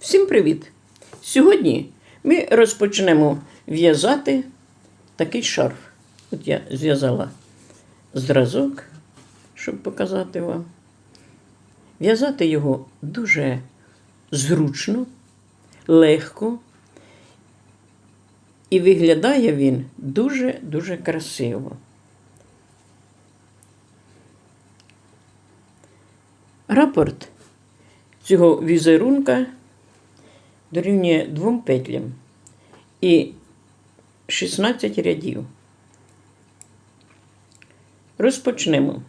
Всім привіт! Сьогодні ми розпочнемо в'язати такий шарф. От я зв'язала зразок, щоб показати вам. В'язати його дуже зручно, легко. І виглядає він дуже-дуже красиво. Рапорт цього візерунка дорівнює двом петлям і 16 рядів. Розпочнемо.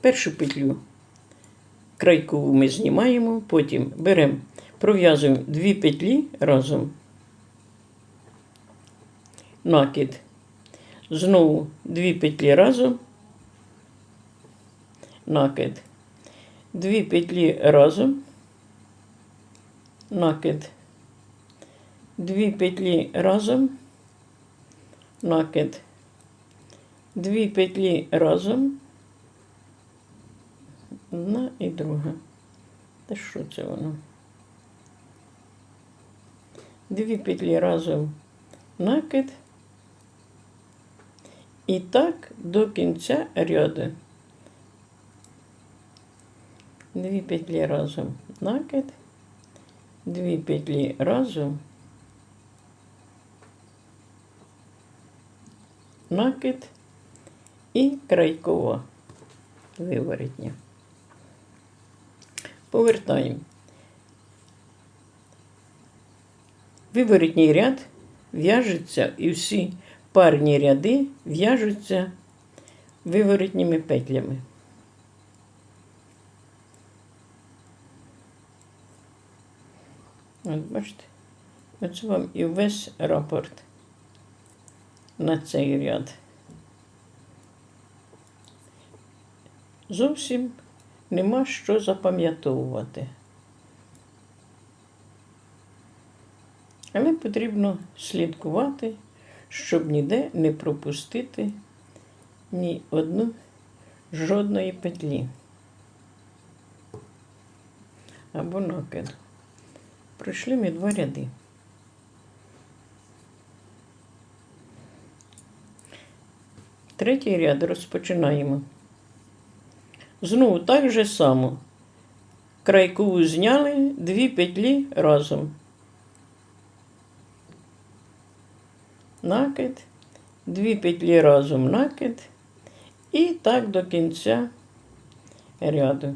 Першу петлю крайкову ми знімаємо, потім беремо, пров'язуємо дві петлі разом. Накид. Знову дві петлі разом. Накид. Дві петлі разом. Накид. Дві петлі разом. Накид. Дві петлі разом. Одна і друга. Та що це воно? Дві петлі разом накид. І так до кінця ряду. Дві петлі разом накид, дві петлі разом, накид і крайкова виворотня. Повертаємо. Виворотній ряд в'яжеться і всі парні ряди в'яжуться виворотніми петлями. От бачите, оце вам і весь рапорт на цей ряд. Зовсім нема що запам'ятовувати. Але потрібно слідкувати, щоб ніде не пропустити ні одну жодної петлі або накиду. Пройшли ми два ряди. Третій ряд розпочинаємо. Знову так же само. Крайкову зняли дві петлі разом. Накид, дві петлі разом накид і так до кінця ряду.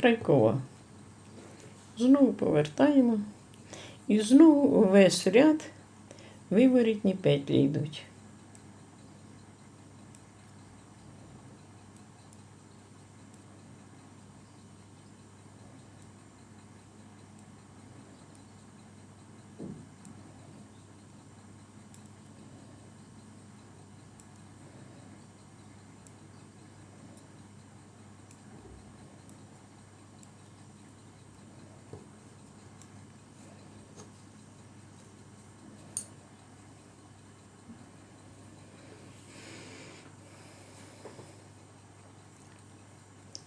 Крайкова. Знову повертаємо. І знову весь ряд виворітні петлі йдуть.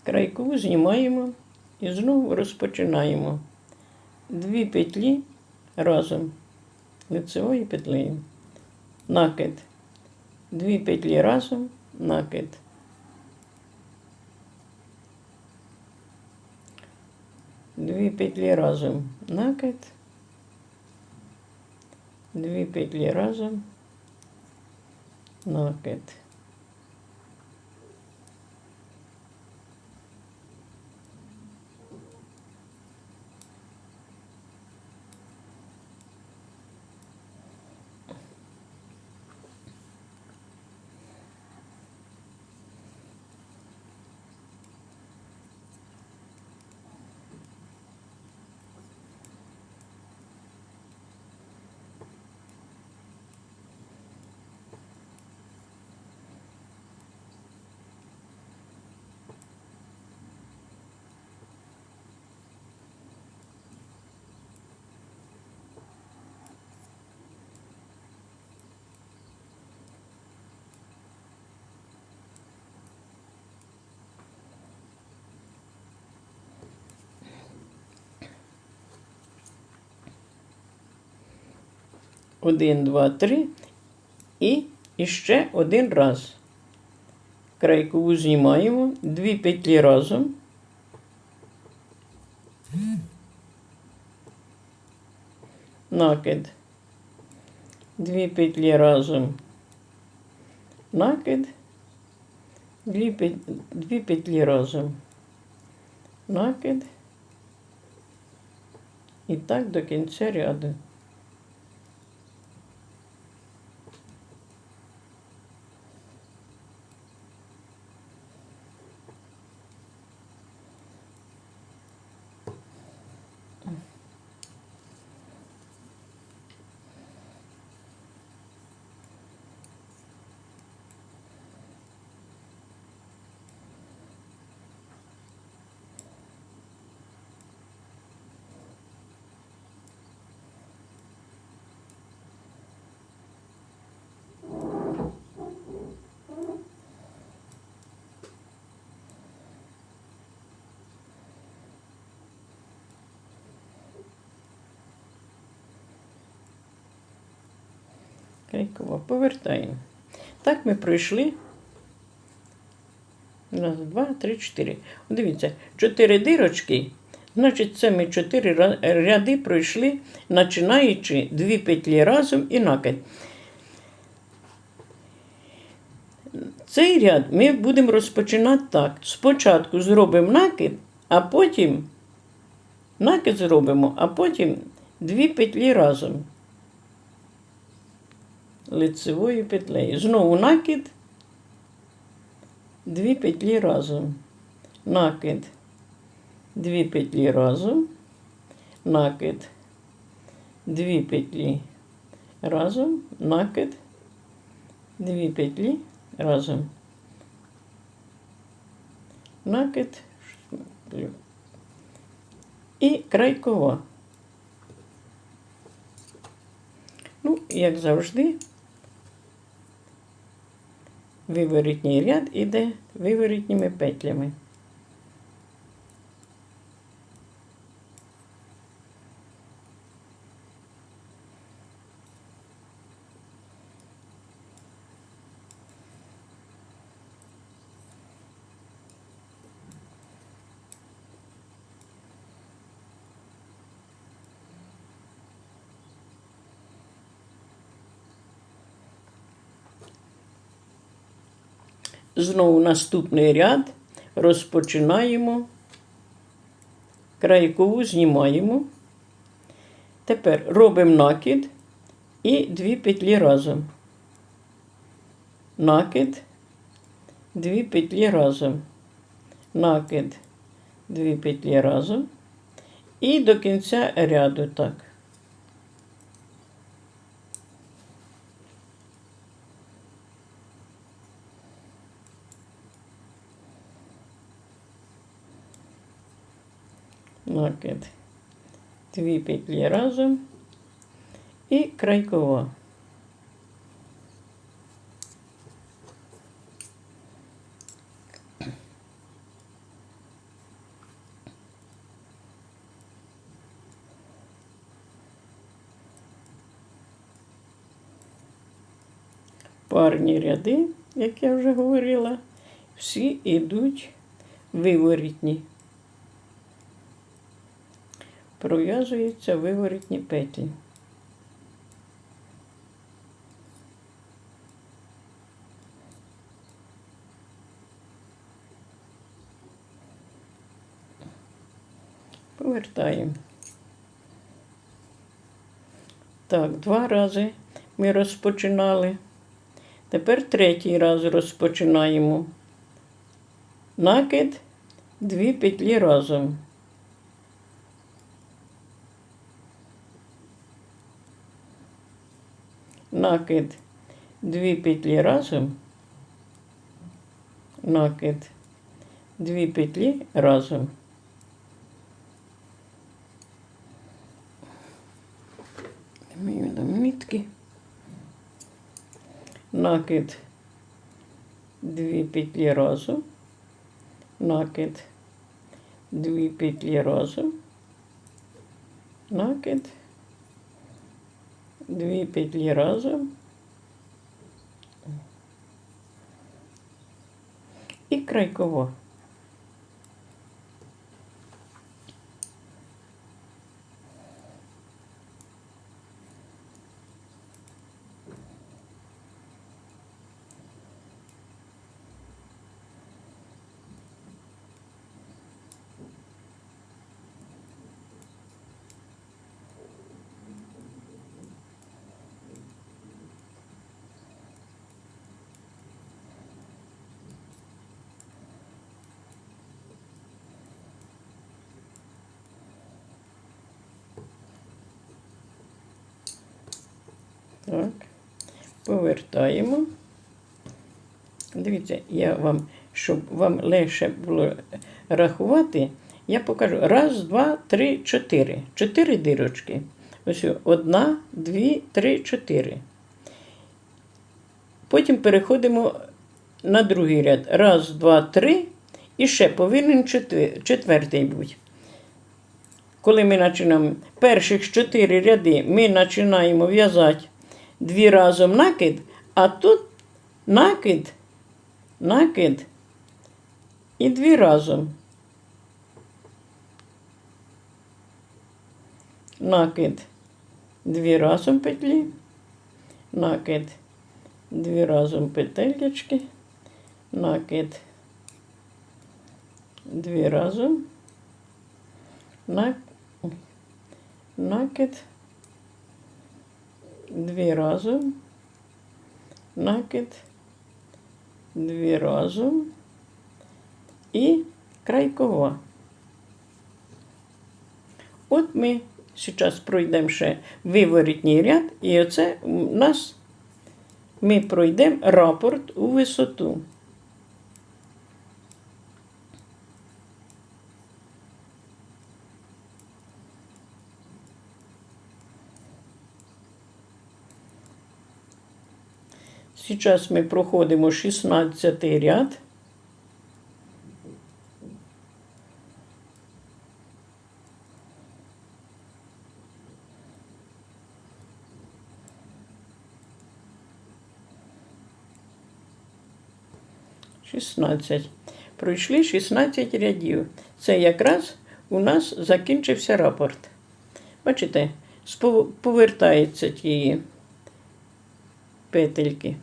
Крайкову знімаємо і знову розпочинаємо. Дві петлі разом лицевою петлею. Накид. Дві петлі разом, накид. Дві петлі разом, накид. Дві петлі разом, накид. Один, два, три. І іще один раз. Крайкову знімаємо, дві петлі разом. Накид. Дві петлі разом. Накид. Дві, пет- дві петлі разом. Накид. І так до кінця ряду. Крайкова. Повертаємо. Так ми пройшли. Раз, два, три, чотири. Дивіться, чотири дирочки. Значить, це ми чотири ряди пройшли, починаючи дві петлі разом і накид. Цей ряд ми будемо розпочинати так. Спочатку зробимо накид, а потім накид зробимо, а потім дві петлі разом лицевою петлею. Знову накид, дві петлі разом. Накид, дві петлі разом, накид, дві петлі разом, накид, дві петлі разом. Накид і крайкова. Ну, як завжди, виворітній ряд іде виворітніми петлями. Знову наступний ряд розпочинаємо. Крайкову знімаємо. Тепер робимо накид і дві петлі разом. Накид, дві петлі разом. Накид, дві петлі разом. І до кінця ряду так. Накид, дві петлі разом. І крайкова. Парні ряди, як я вже говорила, всі йдуть виворітні пров'язуються виворітні петлі. Повертаємо. Так, два рази ми розпочинали. Тепер третій раз розпочинаємо. Накид, дві петлі разом. Накид, дві петлі разом, накид, дві петлі разом. Мої мітки. Накид, дві петлі разом, накид, дві петлі разом, накид дві петлі разом. І крайково. Так. Повертаємо. Дивіться, я вам, щоб вам легше було рахувати, я покажу. Раз, два, три, чотири. Чотири дирочки. Ось одна, дві, три, чотири. Потім переходимо на другий ряд. Раз, два, три. І ще повинен четвер- четвертий бути. Коли ми починаємо перших чотири ряди, ми починаємо в'язати дві разом накид, а тут накид, накид і дві разом. Накид, дві разом петлі, накид, дві разом петелечки, накид, дві разом, на- накид, дві разом, накид, дві разом і крайкова. От ми зараз пройдемо ще виворітній ряд, і оце у нас ми пройдемо рапорт у висоту. Сейчас ми проходимо 16 ряд. Шістнадцять. Пройшли 16 рядів. Це якраз у нас закінчився рапорт. Бачите, спов- повертаються ті петельки.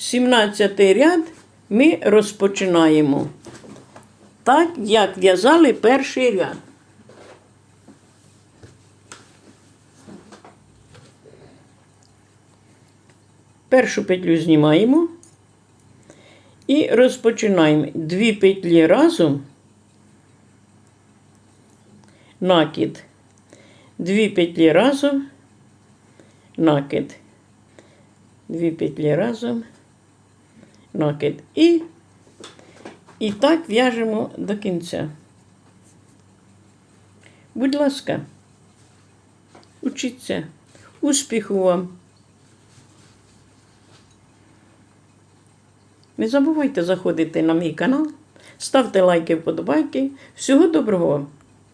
17 ряд ми розпочинаємо. Так, як в'язали перший ряд. Першу петлю знімаємо і розпочинаємо. Дві петлі разом, накид, дві петлі разом, накид, дві петлі разом, накид. І, і так в'яжемо до кінця. Будь ласка, учіться. Успіху вам! Не забувайте заходити на мій канал, ставте лайки, вподобайки. Всього доброго!